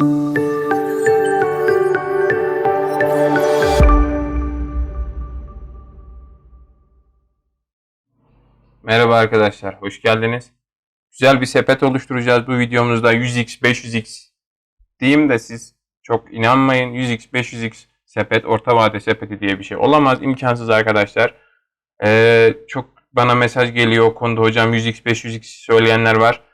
Merhaba arkadaşlar, hoş geldiniz. Güzel bir sepet oluşturacağız bu videomuzda 100x, 500x diyeyim de siz çok inanmayın. 100x, 500x sepet, orta vade sepeti diye bir şey olamaz. imkansız arkadaşlar. Ee, çok bana mesaj geliyor o konuda hocam 100x, 500x söyleyenler var.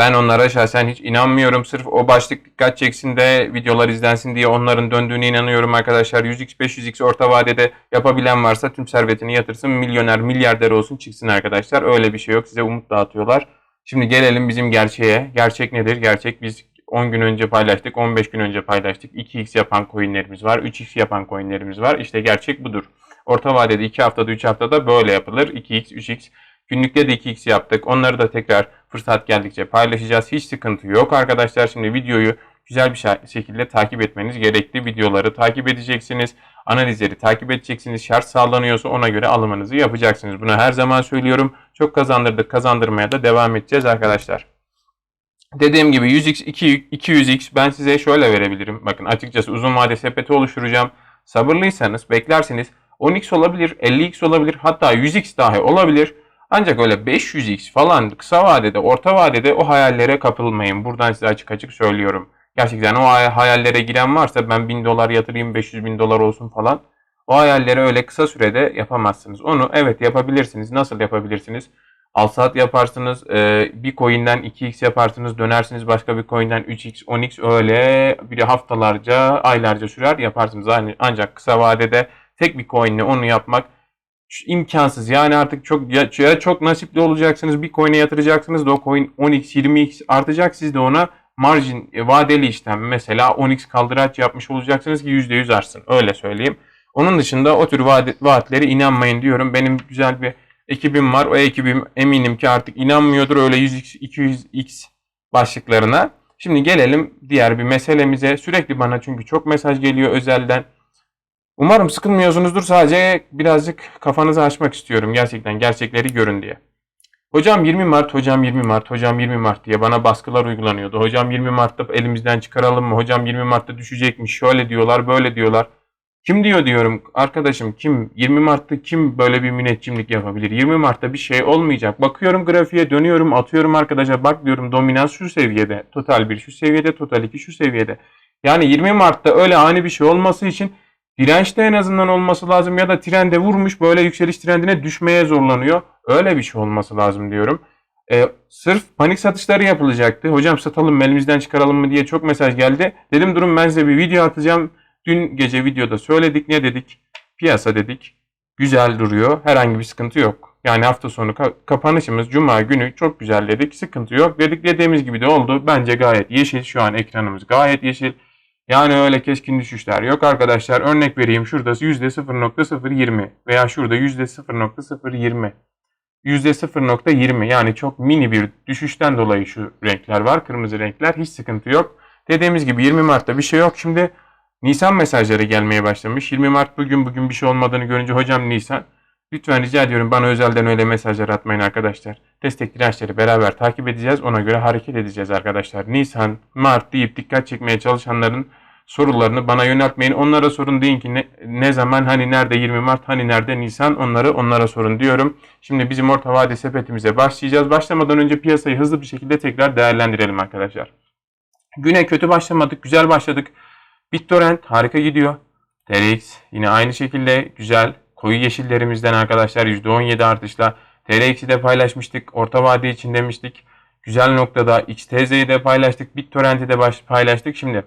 Ben onlara şahsen hiç inanmıyorum. Sırf o başlık dikkat çeksin de videolar izlensin diye onların döndüğüne inanıyorum arkadaşlar. 100x 500x orta vadede yapabilen varsa tüm servetini yatırsın. Milyoner, milyarder olsun çıksın arkadaşlar. Öyle bir şey yok. Size umut dağıtıyorlar. Şimdi gelelim bizim gerçeğe. Gerçek nedir? Gerçek biz 10 gün önce paylaştık, 15 gün önce paylaştık. 2x yapan coinlerimiz var, 3x yapan coinlerimiz var. İşte gerçek budur. Orta vadede 2 haftada, 3 haftada böyle yapılır. 2x, 3x. Günlükte de 2x yaptık. Onları da tekrar fırsat geldikçe paylaşacağız. Hiç sıkıntı yok arkadaşlar. Şimdi videoyu güzel bir şekilde takip etmeniz gerekli. Videoları takip edeceksiniz. Analizleri takip edeceksiniz. Şart sağlanıyorsa ona göre alımınızı yapacaksınız. Bunu her zaman söylüyorum. Çok kazandırdık. Kazandırmaya da devam edeceğiz arkadaşlar. Dediğim gibi 100x, 200x ben size şöyle verebilirim. Bakın açıkçası uzun vade sepeti oluşturacağım. Sabırlıysanız beklersiniz. 10x olabilir, 50x olabilir, hatta 100x dahi olabilir. Ancak öyle 500x falan kısa vadede, orta vadede o hayallere kapılmayın. Buradan size açık açık söylüyorum. Gerçekten o hayallere giren varsa ben 1000 dolar yatırayım 500 bin dolar olsun falan. O hayalleri öyle kısa sürede yapamazsınız. Onu evet yapabilirsiniz. Nasıl yapabilirsiniz? Al saat yaparsınız. bir coin'den 2x yaparsınız. Dönersiniz başka bir coin'den 3x, 10x öyle bir haftalarca, aylarca sürer yaparsınız. Ancak kısa vadede tek bir coin'le onu yapmak imkansız. Yani artık çok ya, ya çok nasipli olacaksınız. Bir coin'e yatıracaksınız da o coin 10x 20x artacak. Siz de ona margin e, vadeli işlem mesela 10x kaldıraç yapmış olacaksınız ki %100 artsın. Öyle söyleyeyim. Onun dışında o tür vaat, vaatlere inanmayın diyorum. Benim güzel bir ekibim var. O ekibim eminim ki artık inanmıyordur öyle 100x 200x başlıklarına. Şimdi gelelim diğer bir meselemize. Sürekli bana çünkü çok mesaj geliyor özelden. Umarım sıkılmıyorsunuzdur. Sadece birazcık kafanızı açmak istiyorum. Gerçekten gerçekleri görün diye. Hocam 20 Mart, hocam 20 Mart, hocam 20 Mart diye bana baskılar uygulanıyordu. Hocam 20 Mart'ta elimizden çıkaralım mı? Hocam 20 Mart'ta düşecekmiş. Şöyle diyorlar, böyle diyorlar. Kim diyor diyorum arkadaşım kim 20 Mart'ta kim böyle bir müneccimlik yapabilir? 20 Mart'ta bir şey olmayacak. Bakıyorum grafiğe dönüyorum atıyorum arkadaşa bak diyorum dominans şu seviyede. Total 1 şu seviyede total 2 şu seviyede. Yani 20 Mart'ta öyle ani bir şey olması için Dirençte en azından olması lazım ya da trende vurmuş böyle yükseliş trendine düşmeye zorlanıyor. Öyle bir şey olması lazım diyorum. Ee, sırf panik satışları yapılacaktı. Hocam satalım elimizden çıkaralım mı diye çok mesaj geldi. Dedim durun ben size bir video atacağım. Dün gece videoda söyledik ne dedik? Piyasa dedik. Güzel duruyor. Herhangi bir sıkıntı yok. Yani hafta sonu ka- kapanışımız cuma günü çok güzel dedik. Sıkıntı yok. Dedik dediğimiz gibi de oldu. Bence gayet yeşil. Şu an ekranımız gayet yeşil. Yani öyle keskin düşüşler yok arkadaşlar. Örnek vereyim şurada %0.020 veya şurada %0.020. %0.20 yani çok mini bir düşüşten dolayı şu renkler var. Kırmızı renkler hiç sıkıntı yok. Dediğimiz gibi 20 Mart'ta bir şey yok. Şimdi Nisan mesajları gelmeye başlamış. 20 Mart bugün bugün bir şey olmadığını görünce hocam Nisan Lütfen rica ediyorum bana özelden öyle mesajlar atmayın arkadaşlar. Destek dirençleri beraber takip edeceğiz. Ona göre hareket edeceğiz arkadaşlar. Nisan, Mart deyip dikkat çekmeye çalışanların sorularını bana yöneltmeyin. Onlara sorun deyin ki ne, ne zaman hani nerede 20 Mart hani nerede Nisan onları onlara sorun diyorum. Şimdi bizim orta vade sepetimize başlayacağız. Başlamadan önce piyasayı hızlı bir şekilde tekrar değerlendirelim arkadaşlar. Güne kötü başlamadık. Güzel başladık. BitTorrent harika gidiyor. TRX yine aynı şekilde güzel. Koyu yeşillerimizden arkadaşlar %17 artışla TRX'i de paylaşmıştık. Orta vade için demiştik. Güzel noktada XTZ'yi de paylaştık. BitTorrent'i de paylaştık. Şimdi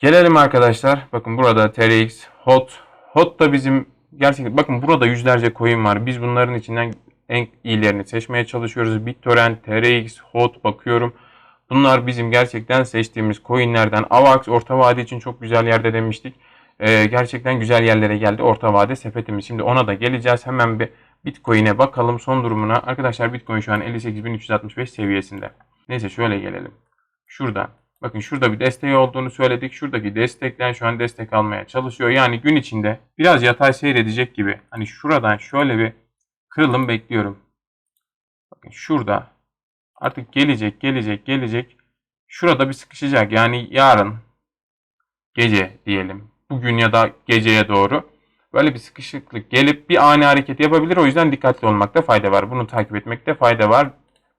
gelelim arkadaşlar. Bakın burada TRX, HOT. HOT da bizim gerçekten bakın burada yüzlerce coin var. Biz bunların içinden en iyilerini seçmeye çalışıyoruz. BitTorrent, TRX, HOT bakıyorum. Bunlar bizim gerçekten seçtiğimiz coinlerden. AVAX orta vade için çok güzel yerde demiştik e, gerçekten güzel yerlere geldi orta vade sepetimiz. Şimdi ona da geleceğiz. Hemen bir Bitcoin'e bakalım son durumuna. Arkadaşlar Bitcoin şu an 58.365 seviyesinde. Neyse şöyle gelelim. Şuradan. Bakın şurada bir desteği olduğunu söyledik. Şuradaki destekten şu an destek almaya çalışıyor. Yani gün içinde biraz yatay seyredecek gibi. Hani şuradan şöyle bir kırılım bekliyorum. Bakın şurada artık gelecek, gelecek, gelecek. şurada bir sıkışacak. Yani yarın gece diyelim. Bugün ya da geceye doğru böyle bir sıkışıklık gelip bir ani hareket yapabilir. O yüzden dikkatli olmakta fayda var. Bunu takip etmekte fayda var.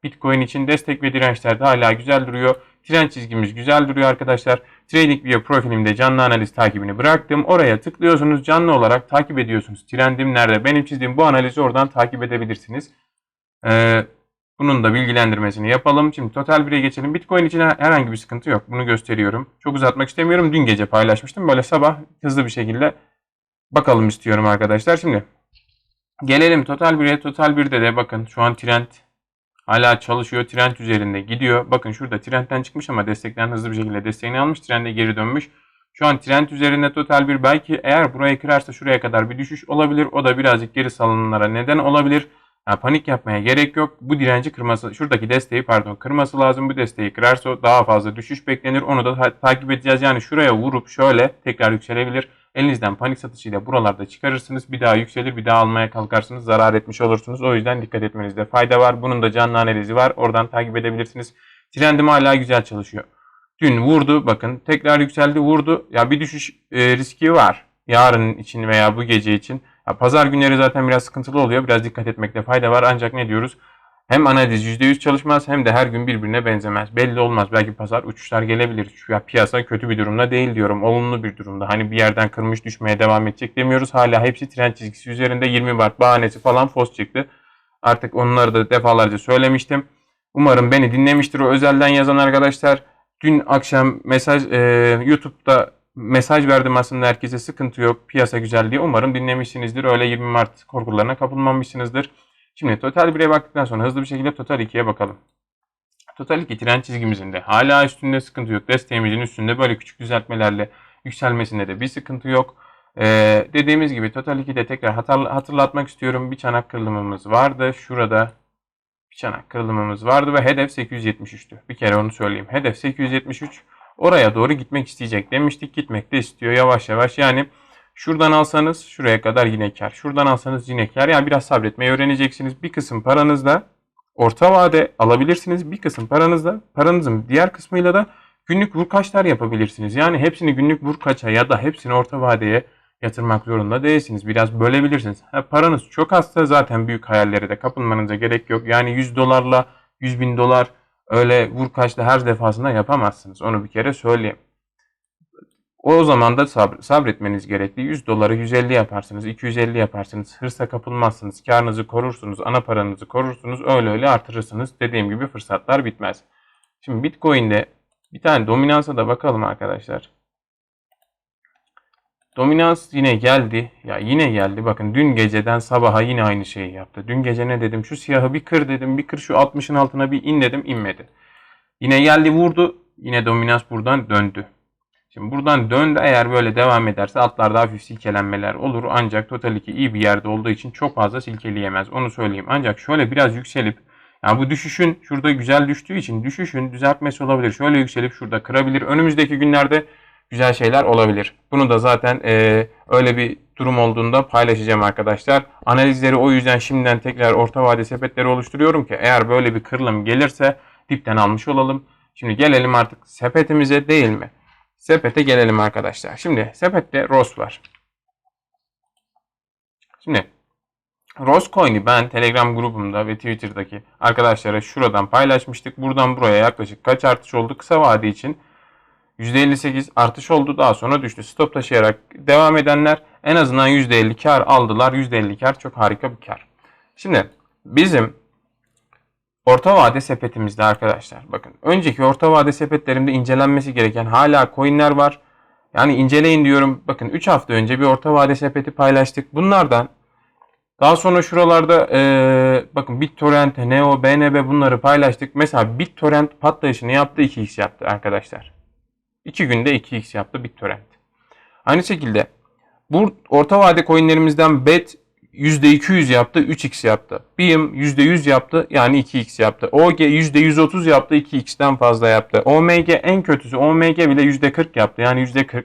Bitcoin için destek ve dirençler de hala güzel duruyor. Trend çizgimiz güzel duruyor arkadaşlar. TradingView profilimde canlı analiz takibini bıraktım. Oraya tıklıyorsunuz. Canlı olarak takip ediyorsunuz. Trendim nerede? Benim çizdiğim bu analizi oradan takip edebilirsiniz. Ee, bunun da bilgilendirmesini yapalım. Şimdi Total 1'e geçelim. Bitcoin için herhangi bir sıkıntı yok. Bunu gösteriyorum. Çok uzatmak istemiyorum. Dün gece paylaşmıştım. Böyle sabah hızlı bir şekilde bakalım istiyorum arkadaşlar. Şimdi gelelim Total 1'e. Total 1'de de bakın şu an trend hala çalışıyor. Trend üzerinde gidiyor. Bakın şurada trendten çıkmış ama destekten hızlı bir şekilde desteğini almış. Trende geri dönmüş. Şu an trend üzerinde total bir belki eğer burayı kırarsa şuraya kadar bir düşüş olabilir. O da birazcık geri salınımlara neden olabilir. Yani panik yapmaya gerek yok. Bu direnci kırması, şuradaki desteği pardon kırması lazım. Bu desteği kırarsa daha fazla düşüş beklenir. Onu da ta- takip edeceğiz. Yani şuraya vurup şöyle tekrar yükselebilir. Elinizden panik satışıyla buralarda çıkarırsınız. Bir daha yükselir, bir daha almaya kalkarsınız. Zarar etmiş olursunuz. O yüzden dikkat etmenizde fayda var. Bunun da canlı analizi var. Oradan takip edebilirsiniz. Trendim hala güzel çalışıyor. Dün vurdu bakın tekrar yükseldi vurdu. Ya bir düşüş e, riski var. Yarın için veya bu gece için. Ya pazar günleri zaten biraz sıkıntılı oluyor. Biraz dikkat etmekte fayda var. Ancak ne diyoruz? Hem analiz %100 çalışmaz hem de her gün birbirine benzemez. Belli olmaz. Belki pazar uçuşlar gelebilir. Şu ya piyasa kötü bir durumda değil diyorum. Olumlu bir durumda. Hani bir yerden kırmış düşmeye devam edecek demiyoruz. Hala hepsi trend çizgisi üzerinde 20 Mart bahanesi falan fos çıktı. Artık onları da defalarca söylemiştim. Umarım beni dinlemiştir o özelden yazan arkadaşlar. Dün akşam mesaj e, YouTube'da mesaj verdim aslında herkese sıkıntı yok. Piyasa güzel diye. Umarım dinlemişsinizdir. Öyle 20 Mart korkularına kapılmamışsınızdır. Şimdi Total 1'e baktıktan sonra hızlı bir şekilde Total 2'ye bakalım. Total 2 trend çizgimizin de hala üstünde sıkıntı yok. Desteğimizin üstünde böyle küçük düzeltmelerle yükselmesinde de bir sıkıntı yok. Ee, dediğimiz gibi Total 2'de tekrar hatırlatmak istiyorum. Bir çanak kırılımımız vardı. Şurada bir çanak kırılımımız vardı ve hedef 873'tü. Bir kere onu söyleyeyim. Hedef 873. Oraya doğru gitmek isteyecek demiştik. Gitmek de istiyor yavaş yavaş. Yani şuradan alsanız şuraya kadar yine kar. Şuradan alsanız yine kar. Yani biraz sabretmeyi öğreneceksiniz. Bir kısım paranızla orta vade alabilirsiniz. Bir kısım paranızla paranızın diğer kısmıyla da günlük vurkaçlar yapabilirsiniz. Yani hepsini günlük vurkaça ya da hepsini orta vadeye yatırmak zorunda değilsiniz. Biraz bölebilirsiniz. Ha, paranız çok azsa zaten büyük hayallere de kapılmanıza gerek yok. Yani 100 dolarla 100 bin dolar öyle vur kaçla her defasında yapamazsınız. Onu bir kere söyleyeyim. O zaman da sabr sabretmeniz gerekli. 100 doları 150 yaparsınız, 250 yaparsınız. Hırsa kapılmazsınız. Karnınızı korursunuz, ana paranızı korursunuz. Öyle öyle artırırsınız. Dediğim gibi fırsatlar bitmez. Şimdi Bitcoin'de bir tane dominansa da bakalım arkadaşlar. Dominans yine geldi. Ya yine geldi. Bakın dün geceden sabaha yine aynı şeyi yaptı. Dün gece ne dedim? Şu siyahı bir kır dedim. Bir kır şu 60'ın altına bir in dedim. inmedi. Yine geldi vurdu. Yine dominans buradan döndü. Şimdi buradan döndü eğer böyle devam ederse altlarda hafif silkelenmeler olur. Ancak Total 2 iyi bir yerde olduğu için çok fazla silkeleyemez. Onu söyleyeyim. Ancak şöyle biraz yükselip yani bu düşüşün şurada güzel düştüğü için düşüşün düzeltmesi olabilir. Şöyle yükselip şurada kırabilir. Önümüzdeki günlerde güzel şeyler olabilir. Bunu da zaten e, öyle bir durum olduğunda paylaşacağım arkadaşlar. Analizleri o yüzden şimdiden tekrar orta vade sepetleri oluşturuyorum ki eğer böyle bir kırılım gelirse dipten almış olalım. Şimdi gelelim artık sepetimize değil mi? Sepete gelelim arkadaşlar. Şimdi sepette ROS var. Şimdi Roscoin'i ben Telegram grubumda ve Twitter'daki arkadaşlara şuradan paylaşmıştık. Buradan buraya yaklaşık kaç artış oldu kısa vade için %58 artış oldu. Daha sonra düştü. Stop taşıyarak devam edenler en azından %50 kar aldılar. %50 kar çok harika bir kar. Şimdi bizim orta vade sepetimizde arkadaşlar bakın önceki orta vade sepetlerimde incelenmesi gereken hala coinler var. Yani inceleyin diyorum. Bakın 3 hafta önce bir orta vade sepeti paylaştık. Bunlardan daha sonra şuralarda ee, bakın BitTorrent, Neo, BNB bunları paylaştık. Mesela BitTorrent patlayışını yaptı 2x yaptı arkadaşlar. 2 günde 2x yaptı BitTorrent. Aynı şekilde bu orta vade coinlerimizden BET %200 yaptı 3x yaptı. BIM %100 yaptı yani 2x yaptı. OG %130 yaptı 2x'ten fazla yaptı. OMG en kötüsü OMG bile %40 yaptı yani %40.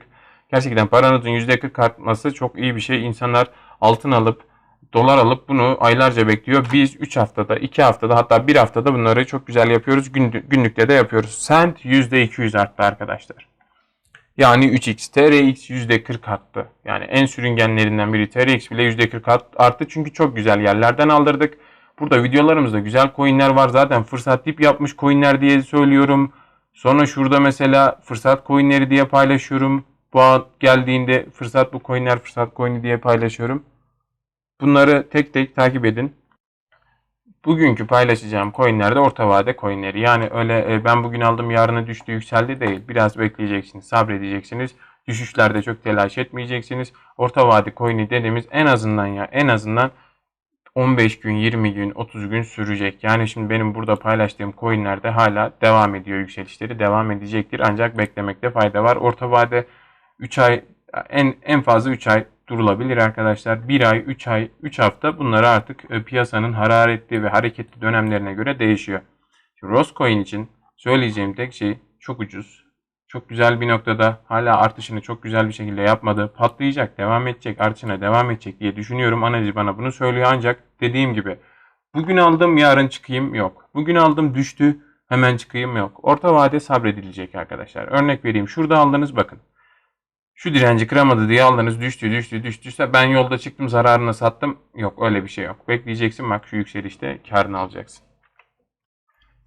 Gerçekten paranızın %40 artması çok iyi bir şey. İnsanlar altın alıp dolar alıp bunu aylarca bekliyor. Biz 3 haftada, 2 haftada hatta 1 haftada bunları çok güzel yapıyoruz. Gün, günlükte de yapıyoruz. Sent %200 arttı arkadaşlar. Yani 3x, TRX %40 arttı. Yani en sürüngenlerinden biri TRX bile %40 arttı. Çünkü çok güzel yerlerden aldırdık. Burada videolarımızda güzel coinler var. Zaten fırsat tip yapmış coinler diye söylüyorum. Sonra şurada mesela fırsat coinleri diye paylaşıyorum. Bu an geldiğinde fırsat bu coinler fırsat coini diye paylaşıyorum. Bunları tek tek takip edin. Bugünkü paylaşacağım coinlerde orta vade coinleri. Yani öyle e, ben bugün aldım yarına düştü yükseldi değil. Biraz bekleyeceksiniz, sabredeceksiniz. Düşüşlerde çok telaş etmeyeceksiniz. Orta vade coin'i dediğimiz en azından ya en azından 15 gün, 20 gün, 30 gün sürecek. Yani şimdi benim burada paylaştığım coinlerde hala devam ediyor yükselişleri. Devam edecektir ancak beklemekte fayda var. Orta vade 3 ay en en fazla 3 ay durulabilir arkadaşlar. 1 ay, 3 ay, 3 hafta bunları artık e, piyasanın hararetli ve hareketli dönemlerine göre değişiyor. Roscoin için söyleyeceğim tek şey çok ucuz. Çok güzel bir noktada hala artışını çok güzel bir şekilde yapmadı. Patlayacak, devam edecek, artışına devam edecek diye düşünüyorum. Analiz bana bunu söylüyor ancak dediğim gibi bugün aldım yarın çıkayım yok. Bugün aldım düştü hemen çıkayım yok. Orta vade sabredilecek arkadaşlar. Örnek vereyim şurada aldınız bakın. Şu direnci kıramadı diye aldınız düştü düştü düştüyse ben yolda çıktım zararına sattım. Yok öyle bir şey yok. Bekleyeceksin bak şu yükselişte karını alacaksın.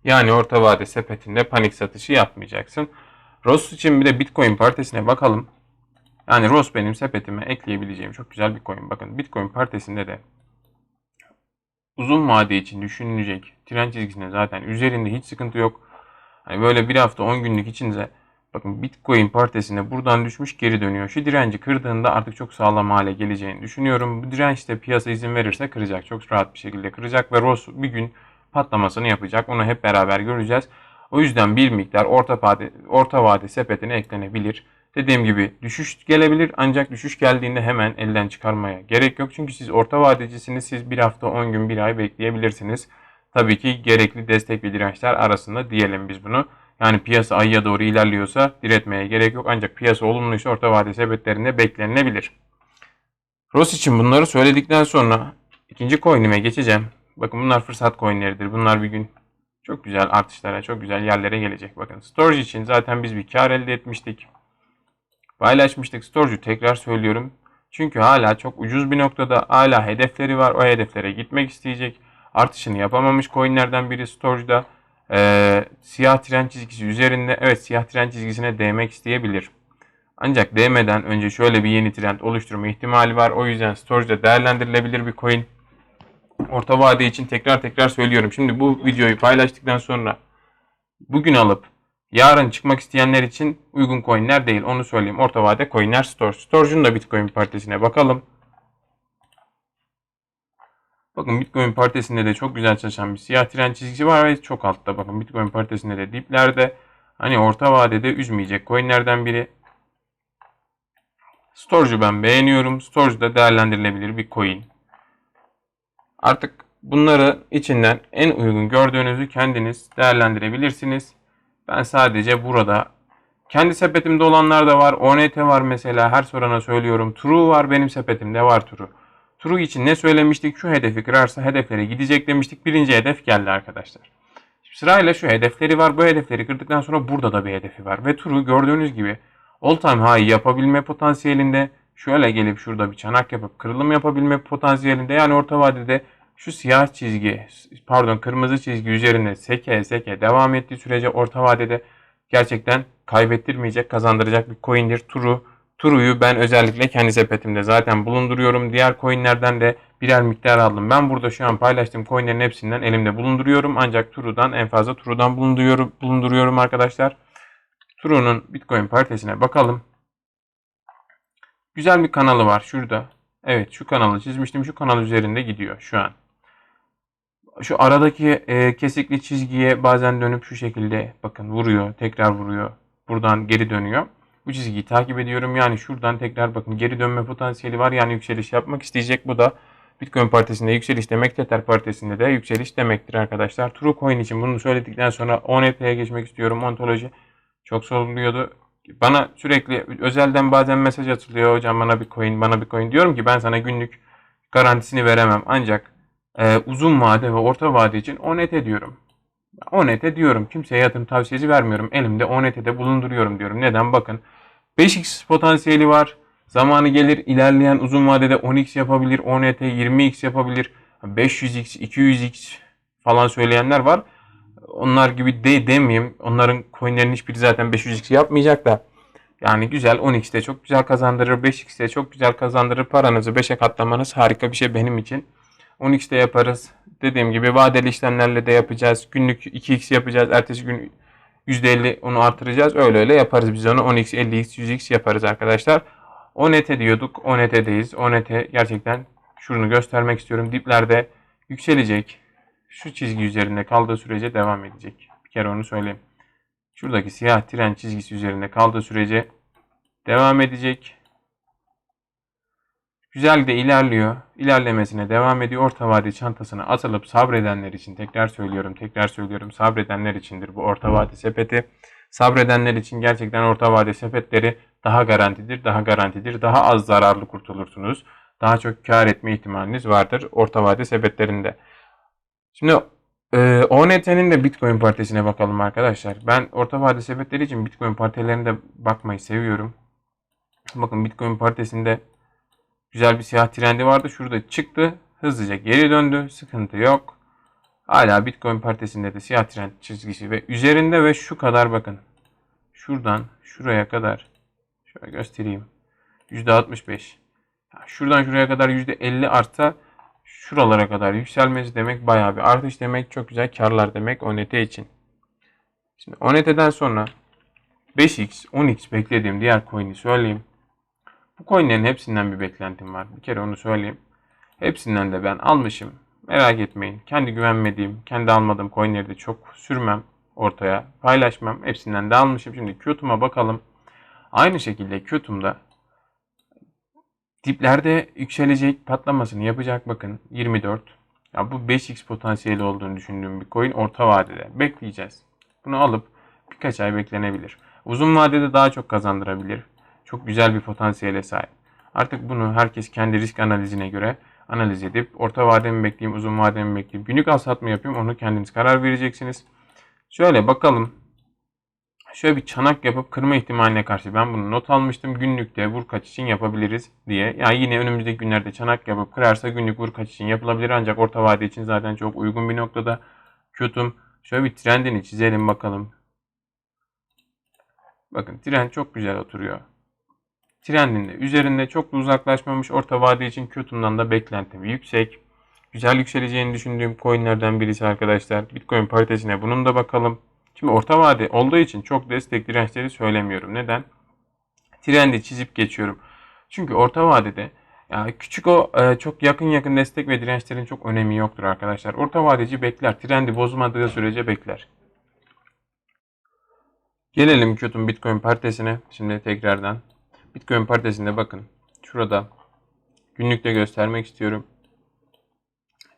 Yani orta vade sepetinde panik satışı yapmayacaksın. Ross için bir de Bitcoin partisine bakalım. Yani Ross benim sepetime ekleyebileceğim çok güzel bir coin. Bakın Bitcoin partisinde de uzun vade için düşünülecek trend çizgisine zaten üzerinde hiç sıkıntı yok. Hani böyle bir hafta 10 günlük içinde bakın Bitcoin partisine buradan düşmüş geri dönüyor. Şu direnci kırdığında artık çok sağlam hale geleceğini düşünüyorum. Bu direnç de piyasa izin verirse kıracak. Çok rahat bir şekilde kıracak ve Ross bir gün patlamasını yapacak. Onu hep beraber göreceğiz. O yüzden bir miktar orta vade, orta vade sepetine eklenebilir. Dediğim gibi düşüş gelebilir ancak düşüş geldiğinde hemen elden çıkarmaya gerek yok. Çünkü siz orta vadecisiniz. Siz bir hafta 10 gün bir ay bekleyebilirsiniz. Tabii ki gerekli destek ve dirençler arasında diyelim biz bunu. Yani piyasa ayıya doğru ilerliyorsa diretmeye gerek yok. Ancak piyasa olumluysa orta vade sepetlerinde beklenilebilir. Ross için bunları söyledikten sonra ikinci coin'ime geçeceğim. Bakın bunlar fırsat coin'leridir. Bunlar bir gün çok güzel artışlara, çok güzel yerlere gelecek. Bakın storage için zaten biz bir kar elde etmiştik. Paylaşmıştık. Storage'u tekrar söylüyorum. Çünkü hala çok ucuz bir noktada. Hala hedefleri var. O hedeflere gitmek isteyecek. Artışını yapamamış coinlerden biri Storage'da. Ee, siyah tren çizgisi üzerinde. Evet siyah tren çizgisine değmek isteyebilir. Ancak değmeden önce şöyle bir yeni trend oluşturma ihtimali var. O yüzden Storage'da değerlendirilebilir bir coin orta vade için tekrar tekrar söylüyorum. Şimdi bu videoyu paylaştıktan sonra bugün alıp yarın çıkmak isteyenler için uygun coinler değil. Onu söyleyeyim. Orta vade coinler Storage. Storage'un da Bitcoin partisine bakalım. Bakın Bitcoin partisinde de çok güzel çalışan bir siyah tren çizgisi var ve çok altta. Bakın Bitcoin partisinde de diplerde. Hani orta vadede üzmeyecek coinlerden biri. Storage'u ben beğeniyorum. Storage da değerlendirilebilir bir coin. Artık bunları içinden en uygun gördüğünüzü kendiniz değerlendirebilirsiniz. Ben sadece burada kendi sepetimde olanlar da var. ONT var mesela her sorana söylüyorum. True var benim sepetimde var True. True için ne söylemiştik? Şu hedefi kırarsa hedeflere gidecek demiştik. Birinci hedef geldi arkadaşlar. Şimdi sırayla şu hedefleri var. Bu hedefleri kırdıktan sonra burada da bir hedefi var. Ve True gördüğünüz gibi all time high yapabilme potansiyelinde şöyle gelip şurada bir çanak yapıp kırılım yapabilme potansiyelinde yani orta vadede şu siyah çizgi pardon kırmızı çizgi üzerine seke seke devam ettiği sürece orta vadede gerçekten kaybettirmeyecek kazandıracak bir coin'dir. Turu Turu'yu ben özellikle kendi sepetimde zaten bulunduruyorum. Diğer coinlerden de birer miktar aldım. Ben burada şu an paylaştığım coinlerin hepsinden elimde bulunduruyorum. Ancak Turu'dan en fazla Turu'dan bulunduruyorum, bulunduruyorum arkadaşlar. Turu'nun Bitcoin partisine bakalım. Güzel bir kanalı var şurada. Evet şu kanalı çizmiştim. Şu kanal üzerinde gidiyor şu an. Şu aradaki e, kesikli çizgiye bazen dönüp şu şekilde bakın vuruyor. Tekrar vuruyor. Buradan geri dönüyor. Bu çizgiyi takip ediyorum. Yani şuradan tekrar bakın geri dönme potansiyeli var. Yani yükseliş yapmak isteyecek. Bu da Bitcoin partisinde yükseliş demek. Tether partisinde de yükseliş demektir arkadaşlar. True Coin için bunu söyledikten sonra ONT'ye geçmek istiyorum. Ontoloji çok soruluyordu. Bana sürekli özelden bazen mesaj atılıyor. Hocam bana bir coin, bana bir coin. Diyorum ki ben sana günlük garantisini veremem. Ancak e, uzun vade ve orta vade için 10 ete diyorum. 10 ete diyorum. Kimseye yatırım tavsiyesi vermiyorum. Elimde 10 ete de bulunduruyorum diyorum. Neden? Bakın 5x potansiyeli var. Zamanı gelir ilerleyen uzun vadede 10x yapabilir, 10 ete 20x yapabilir, 500x, 200x falan söyleyenler var. Onlar gibi de demeyeyim. Onların coinlerin hiçbiri zaten 500x yapmayacak da. Yani güzel 10x'te çok güzel kazandırır, 5x'te çok güzel kazandırır. Paranızı 5'e katlamanız harika bir şey benim için. 10x'te yaparız. Dediğim gibi vadeli işlemlerle de yapacağız. Günlük 2x yapacağız. Ertesi gün %50 onu artıracağız. Öyle öyle yaparız biz onu. 10x, 50x, 100x yaparız arkadaşlar. 10 ete diyorduk. 10 ete'deyiz. 10 ete gerçekten şunu göstermek istiyorum. Diplerde yükselecek. Şu çizgi üzerinde kaldığı sürece devam edecek. Bir kere onu söyleyeyim. Şuradaki siyah tren çizgisi üzerinde kaldığı sürece devam edecek. Güzel de ilerliyor. İlerlemesine devam ediyor. Orta vade çantasına atılıp sabredenler için tekrar söylüyorum, tekrar söylüyorum. Sabredenler içindir bu orta vade sepeti. Sabredenler için gerçekten orta vade sepetleri daha garantidir, daha garantidir. Daha az zararlı kurtulursunuz. Daha çok kar etme ihtimaliniz vardır orta vade sepetlerinde. Şimdi e, ONT'nin de Bitcoin partisine bakalım arkadaşlar. Ben orta vade sepetleri için Bitcoin partilerine de bakmayı seviyorum. Bakın Bitcoin partisinde güzel bir siyah trendi vardı. Şurada çıktı. Hızlıca geri döndü. Sıkıntı yok. Hala Bitcoin partisinde de siyah trend çizgisi ve üzerinde ve şu kadar bakın. Şuradan şuraya kadar şöyle göstereyim. %65. Şuradan şuraya kadar %50 artsa şuralara kadar yükselmesi demek bayağı bir artış demek. Çok güzel karlar demek ONT için. Şimdi ONT'den sonra 5x, 10x beklediğim diğer coin'i söyleyeyim. Bu coinlerin hepsinden bir beklentim var. Bir kere onu söyleyeyim. Hepsinden de ben almışım. Merak etmeyin. Kendi güvenmediğim, kendi almadığım coinleri de çok sürmem ortaya. Paylaşmam. Hepsinden de almışım. Şimdi Qtum'a bakalım. Aynı şekilde Qtum'da diplerde yükselecek patlamasını yapacak bakın 24. Ya bu 5x potansiyeli olduğunu düşündüğüm bir coin orta vadede. Bekleyeceğiz. Bunu alıp birkaç ay beklenebilir. Uzun vadede daha çok kazandırabilir. Çok güzel bir potansiyele sahip. Artık bunu herkes kendi risk analizine göre analiz edip orta vade mi bekleyeyim, uzun vade mi bekleyeyim, günlük al sat mı yapayım onu kendiniz karar vereceksiniz. Şöyle bakalım. Şöyle bir çanak yapıp kırma ihtimaline karşı ben bunu not almıştım. Günlükte vur kaç için yapabiliriz diye. Yani yine önümüzdeki günlerde çanak yapıp kırarsa günlük vur kaç için yapılabilir. Ancak orta vade için zaten çok uygun bir noktada. Kötüm. Şöyle bir trendini çizelim bakalım. Bakın trend çok güzel oturuyor. Trendinde üzerinde çok da uzaklaşmamış orta vade için Qtum'dan da beklentim yüksek. Güzel yükseleceğini düşündüğüm coinlerden birisi arkadaşlar. Bitcoin paritesine bunun da bakalım. Şimdi orta vade olduğu için çok destek dirençleri söylemiyorum. Neden? Trendi çizip geçiyorum. Çünkü orta vadede yani küçük o e, çok yakın yakın destek ve dirençlerin çok önemi yoktur arkadaşlar. Orta vadeci bekler. Trendi bozmadığı sürece bekler. Gelelim Qtum Bitcoin paritesine. Şimdi tekrardan. Bitcoin paritesinde bakın. Şurada günlükte göstermek istiyorum.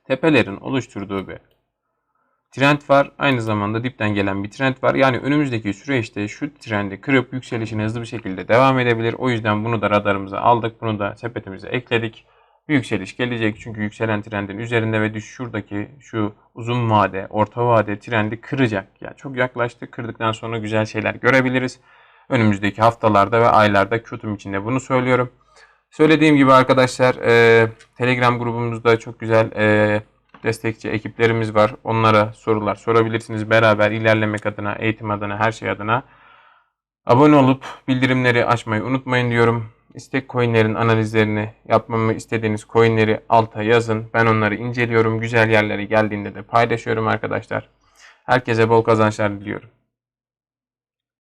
Tepelerin oluşturduğu bir trend var. Aynı zamanda dipten gelen bir trend var. Yani önümüzdeki süreçte şu trendi kırıp yükselişine hızlı bir şekilde devam edebilir. O yüzden bunu da radarımıza aldık. Bunu da sepetimize ekledik. Bir yükseliş gelecek çünkü yükselen trendin üzerinde ve düş şuradaki şu uzun vade, orta vade trendi kıracak. Yani çok yaklaştı. Kırdıktan sonra güzel şeyler görebiliriz. Önümüzdeki haftalarda ve aylarda Qtum içinde bunu söylüyorum. Söylediğim gibi arkadaşlar e, Telegram grubumuzda çok güzel e, destekçi ekiplerimiz var. Onlara sorular sorabilirsiniz. Beraber ilerlemek adına, eğitim adına, her şey adına abone olup bildirimleri açmayı unutmayın diyorum. İstek coinlerin analizlerini yapmamı istediğiniz coinleri alta yazın. Ben onları inceliyorum. Güzel yerlere geldiğinde de paylaşıyorum arkadaşlar. Herkese bol kazançlar diliyorum.